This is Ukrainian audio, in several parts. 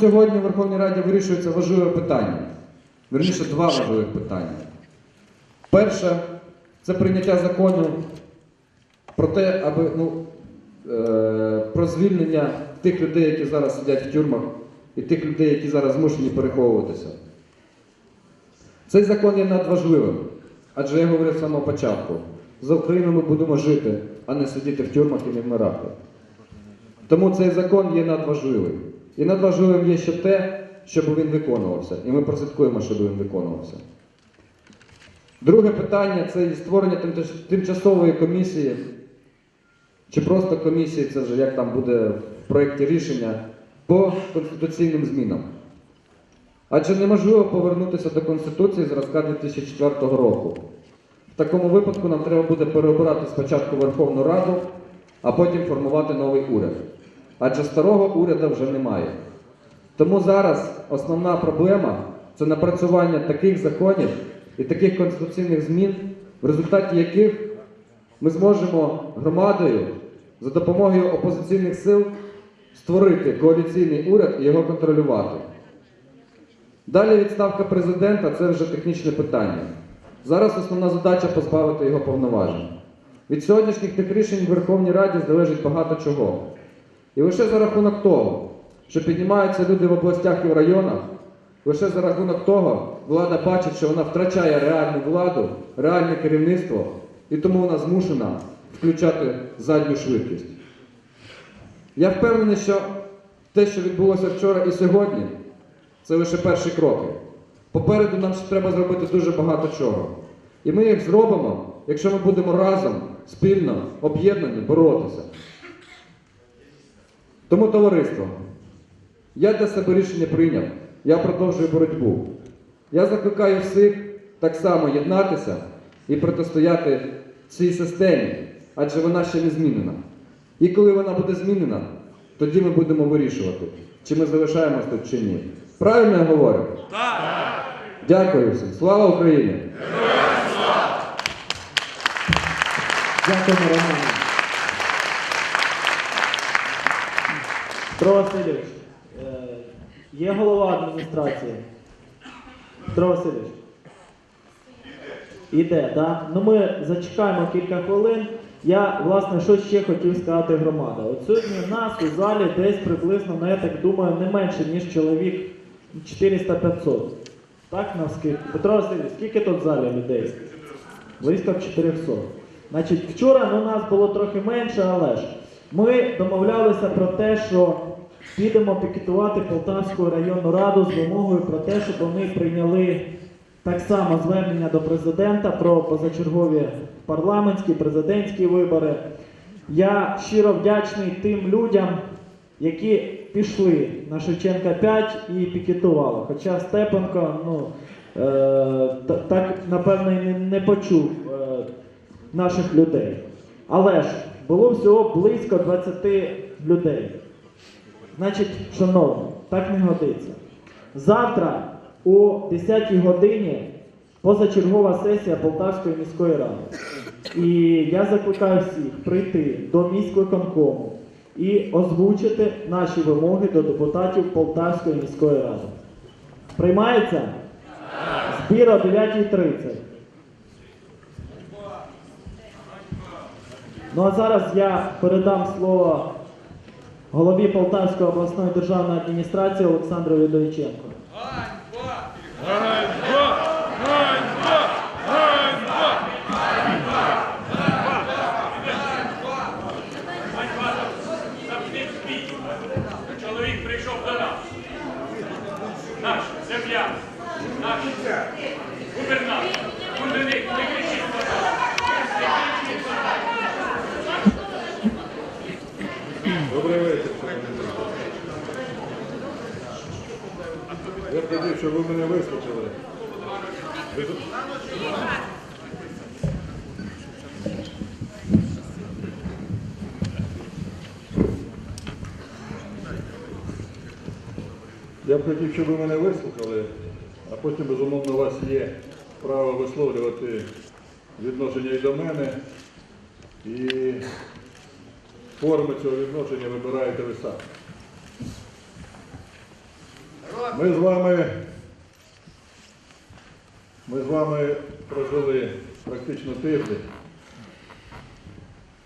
Сьогодні в Верховній Раді вирішується важливе питання. Верніше, два важливих питання. Перше це прийняття закону про те, аби ну, е, про звільнення тих людей, які зараз сидять в тюрмах, і тих людей, які зараз змушені переховуватися. Цей закон є надважливим, адже я говорив з самого початку. За Україну ми будемо жити, а не сидіти в тюрмах і не вмирати. Тому цей закон є надважливим. І надважливим є ще те, щоб він виконувався. І ми прослідкуємо, щоб він виконувався. Друге питання це створення тимчасової комісії, чи просто комісії, це вже як там буде в проєкті рішення, по конституційним змінам. Адже неможливо повернутися до Конституції зразка 2004 року. В такому випадку нам треба буде переобирати спочатку Верховну Раду, а потім формувати новий уряд. Адже старого уряду вже немає. Тому зараз основна проблема це напрацювання таких законів і таких конституційних змін, в результаті яких ми зможемо громадою за допомогою опозиційних сил створити коаліційний уряд і його контролювати. Далі відставка президента це вже технічне питання. Зараз основна задача позбавити його повноважень. Від сьогоднішніх тих рішень в Верховній Раді залежить багато чого. І лише за рахунок того, що піднімаються люди в областях і в районах, лише за рахунок того влада бачить, що вона втрачає реальну владу, реальне керівництво, і тому вона змушена включати задню швидкість. Я впевнений, що те, що відбулося вчора і сьогодні, це лише перші кроки. Попереду нам ще треба зробити дуже багато чого. І ми їх зробимо, якщо ми будемо разом, спільно, об'єднані боротися. Тому, товариство, я для себе рішення прийняв. Я продовжую боротьбу. Я закликаю всіх так само єднатися і протистояти цій системі, адже вона ще не змінена. І коли вона буде змінена, тоді ми будемо вирішувати, чи ми залишаємось тут чи ні. Правильно я говорю? Так! Дякую всім. Слава Україні! Дякуємо, Романе. Петро Васильович, е, є голова адміністрації? Петро Васильович. Іде, так? Ну ми зачекаємо кілька хвилин. Я, власне, що ще хотів сказати громада. От сьогодні в нас у залі десь приблизно, ну я так думаю, не менше, ніж чоловік 400-500. Так, навскільки? Петро Васильович, скільки тут в залі людей? Близько 400. Значить, вчора ну, нас було трохи менше, але ж ми домовлялися про те, що підемо пікетувати Полтавську районну раду з вимогою про те, щоб вони прийняли так само звернення до президента про позачергові парламентські, президентські вибори. Я щиро вдячний тим людям, які пішли на Шевченка 5 і пікетували. Хоча Степенко, ну, е, так, напевно, і не, не почув е, наших людей. Але ж було всього близько 20 людей. Значить, шановні, так не годиться. Завтра о 10 годині позачергова сесія Полтавської міської ради. І я закликаю всіх прийти до міськвиконкому і озвучити наші вимоги до депутатів Полтавської міської ради. Приймається? Збір о 9.30. Ну а зараз я передам слово голові Полтавської обласної державної адміністрації Олександру Відовиченко. Чоловік прийшов до нас. Наш земля, наш губернатор. Кундиник, не кричіть, будь ласка. Добрий вечір. Я б хотів, щоб ви мене вислухали. Ви Я б хотів, щоб ви мене вислухали, а потім, безумовно, у вас є право висловлювати відношення і до мене. І форми цього відношення вибираєте ви самі. Ми з вами, ми з вами прожили практично тиждень.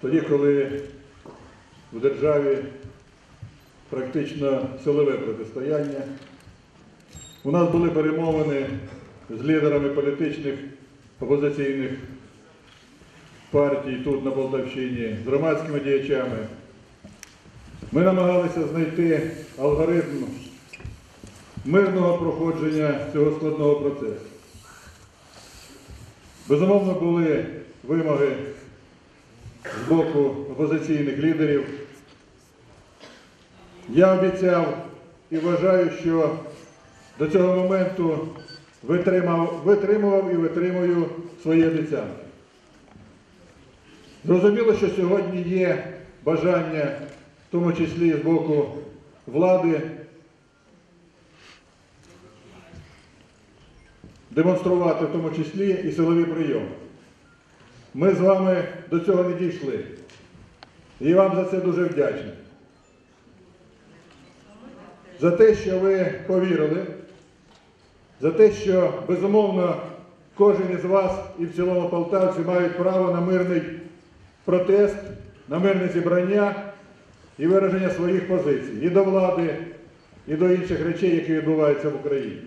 Тоді, коли в державі практично силове протистояння, у нас були перемовини з лідерами політичних опозиційних партій тут на Полтавщині, з громадськими діячами. Ми намагалися знайти алгоритм мирного проходження цього складного процесу. Безумовно, були вимоги з боку опозиційних лідерів. Я обіцяв і вважаю, що до цього моменту витримав, витримував і витримую свої обіцянки. Зрозуміло, що сьогодні є бажання, в тому числі з боку влади, демонструвати в тому числі і силові прийоми. Ми з вами до цього не дійшли. І вам за це дуже вдячний. За те, що ви повірили, за те, що безумовно кожен із вас і в цілому полтавці мають право на мирний протест, на мирне зібрання і вираження своїх позицій і до влади, і до інших речей, які відбуваються в Україні.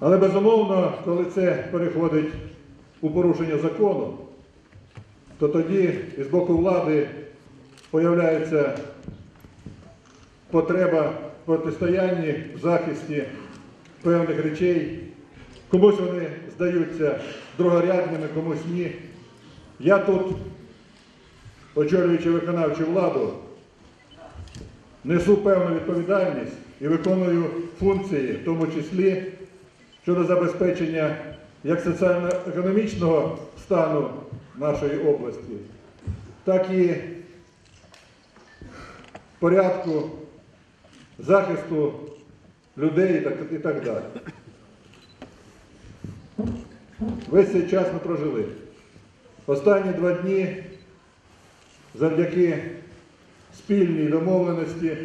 Але безумовно, коли це переходить у порушення закону, то тоді з боку влади появляється потреба в протистоянні, в захисті певних речей. Комусь вони здаються другорядними, комусь ні. Я тут, очолюючи виконавчу владу, несу певну відповідальність і виконую функції, в тому числі щодо забезпечення як соціально-економічного стану нашої області, так і порядку захисту людей і так, далі. Весь цей час ми прожили. Останні два дні завдяки спільній домовленості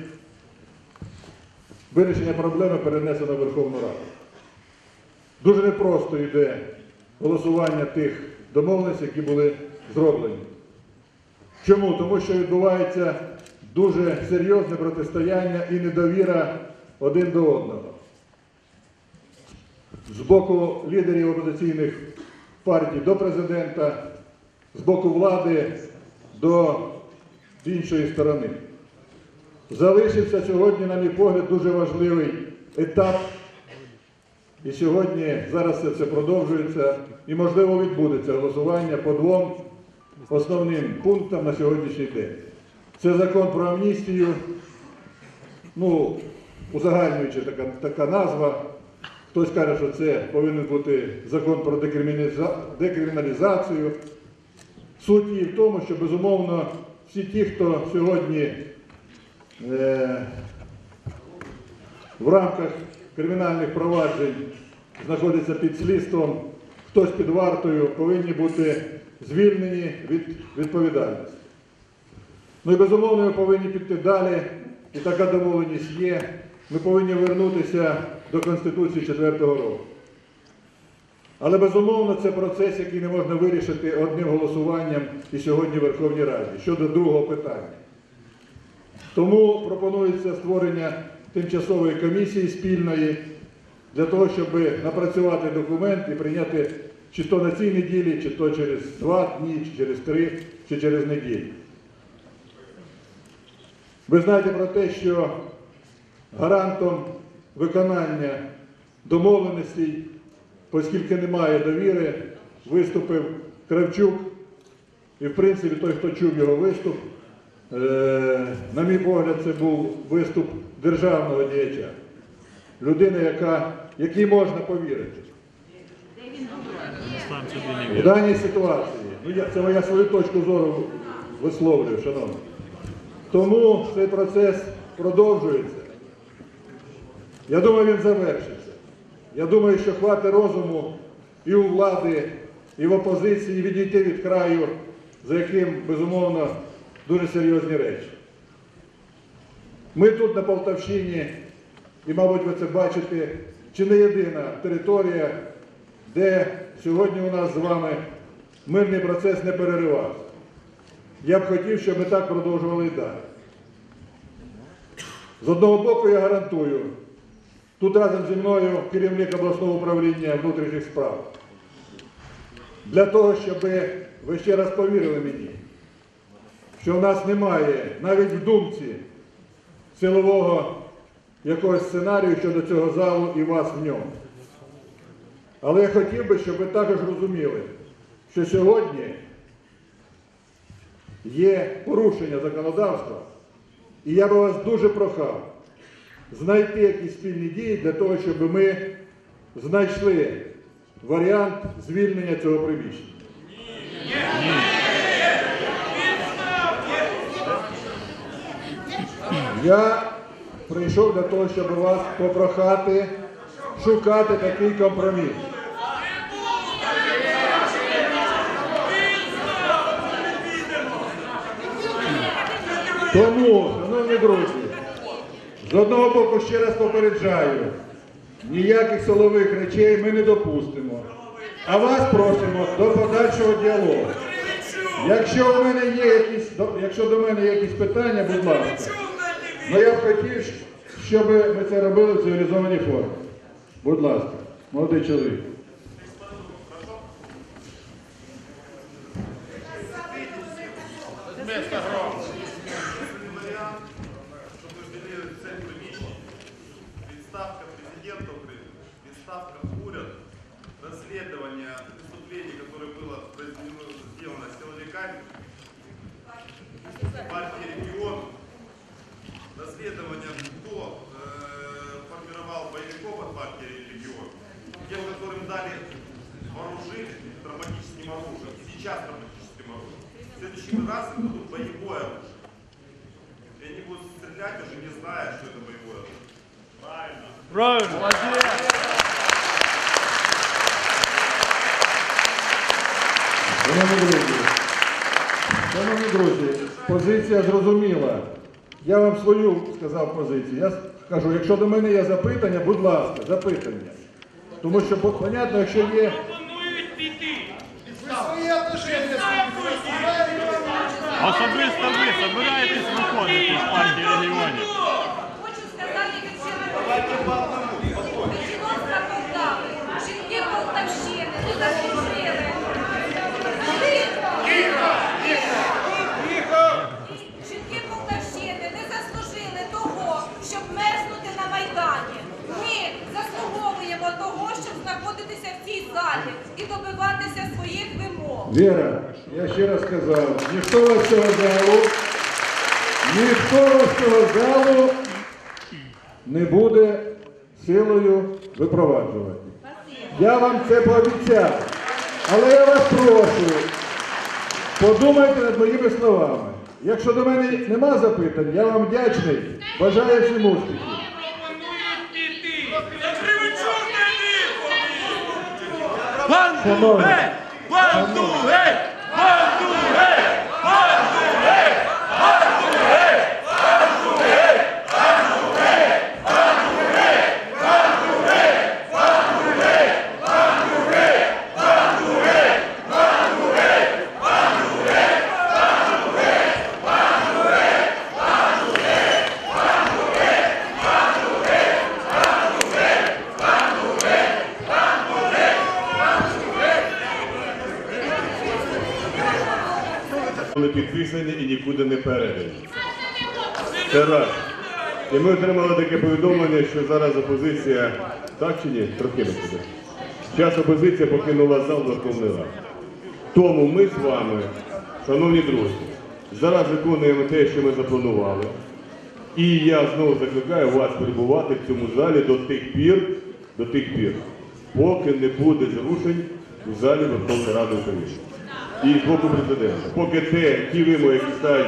вирішення проблеми перенесено в Верховну Раду. Дуже непросто йде голосування тих домовленостей, які були зроблені. Чому? Тому що відбувається дуже серйозне протистояння і недовіра один до одного. З боку лідерів опозиційних партій до президента, з боку влади до іншої сторони. Залишився сьогодні, на мій погляд, дуже важливий етап. І сьогодні зараз це все продовжується і, можливо, відбудеться голосування по двом основним пунктам на сьогоднішній день. Це закон про амністію, ну, узагальнюючи така, така назва. Хтось каже, що це повинен бути закон про декриміналізацію. Суть її в тому, що безумовно всі ті, хто сьогодні е, в рамках кримінальних проваджень знаходяться під слідством, хтось під вартою, повинні бути звільнені від відповідальності. Ну і безумовно ми повинні піти далі, і така домовленість є. Ми повинні вернутися до Конституції 4-го року. Але безумовно це процес, який не можна вирішити одним голосуванням і сьогодні в Верховній Раді щодо другого питання. Тому пропонується створення тимчасової комісії спільної для того, щоб напрацювати документ і прийняти чи то на цій неділі, чи то через два дні, чи через три, чи через неділю. Ви знаєте про те, що гарантом виконання домовленостей, оскільки немає довіри, виступив Кравчук. І, в принципі, той, хто чув його виступ, е, на мій погляд, це був виступ державного діяча. Людини, яка, якій можна повірити. В даній ситуації, ну я, це моя свою точку зору висловлюю, шановні. Тому цей процес продовжується. Я думаю, він завершиться. Я думаю, що хватить розуму і у влади, і в опозиції відійти від краю, за яким, безумовно, дуже серйозні речі. Ми тут на Полтавщині і, мабуть, ви це бачите, чи не єдина територія, де сьогодні у нас з вами мирний процес не переривався. Я б хотів, щоб ми так продовжували і далі. З одного боку, я гарантую, тут разом зі мною керівник обласного управління внутрішніх справ. Для того, щоб ви ще раз повірили мені, що в нас немає навіть в думці силового якогось сценарію щодо цього залу і вас в ньому. Але я хотів би, щоб ви також розуміли, що сьогодні є порушення законодавства, і я би вас дуже прохав знайти якісь спільні дії для того, щоб ми знайшли варіант звільнення цього приміщення. Я прийшов для того, щоб вас попрохати шукати такий компроміс. Тому, шановні друзі, з одного боку ще раз попереджаю, ніяких силових речей ми не допустимо. А вас просимо до подальшого діалогу. Якщо у мене є якісь, якщо до мене є якісь питання, будь ласка. Ну я б хотів, щоб ми це робили в цивілізованій формі. Будь ласка, молодий чоловік. которым дали вооружить травматическим оружием, и сейчас травматическим оружием. В следующий раз им дадут боевое оружие. И они будут стрелять уже не зная, что это боевое оружие. Правильно. Правильно. Шановні друзі, шановні друзі, позиція зрозуміла. Я вам свою сказав позицію. Я скажу, якщо до мене є запитання, будь ласка, запитання. Тому що, бо, понятно, якщо є Пропонують піти. Особисто ви собираєтесь виходити з партії регіонів. Хочу сказати від себе жінки Полтавщини не заслужили. Жінки Полтавщини не заслужили того, щоб мерзнути на Майдані. Ми заслуговуємо того, щоб знаходитися в цій залі і добиватися своїх Віра, я ще раз сказав, ніхто вас цього залу, ніхто вас цього залу не буде силою випроваджувати. Я вам це пообіцяв. Але я вас прошу, подумайте над моїми словами. Якщо до мене нема запитань, я вам вдячний. Бажаю всім успіхів. Пропонують Santo! І ми отримали таке повідомлення, що зараз опозиція, так чи ні, трохи. Час опозиція покинула зал Верховної Ради. Тому ми з вами, шановні друзі, зараз виконуємо те, що ми запланували. І я знову закликаю вас перебувати в цьому залі до тих пір, до тих пір, поки не буде зрушень у залі Верховної Ради України. І з боку президента. Поки те, ті вимоги, які ставить,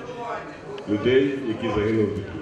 людей, які загинули тут.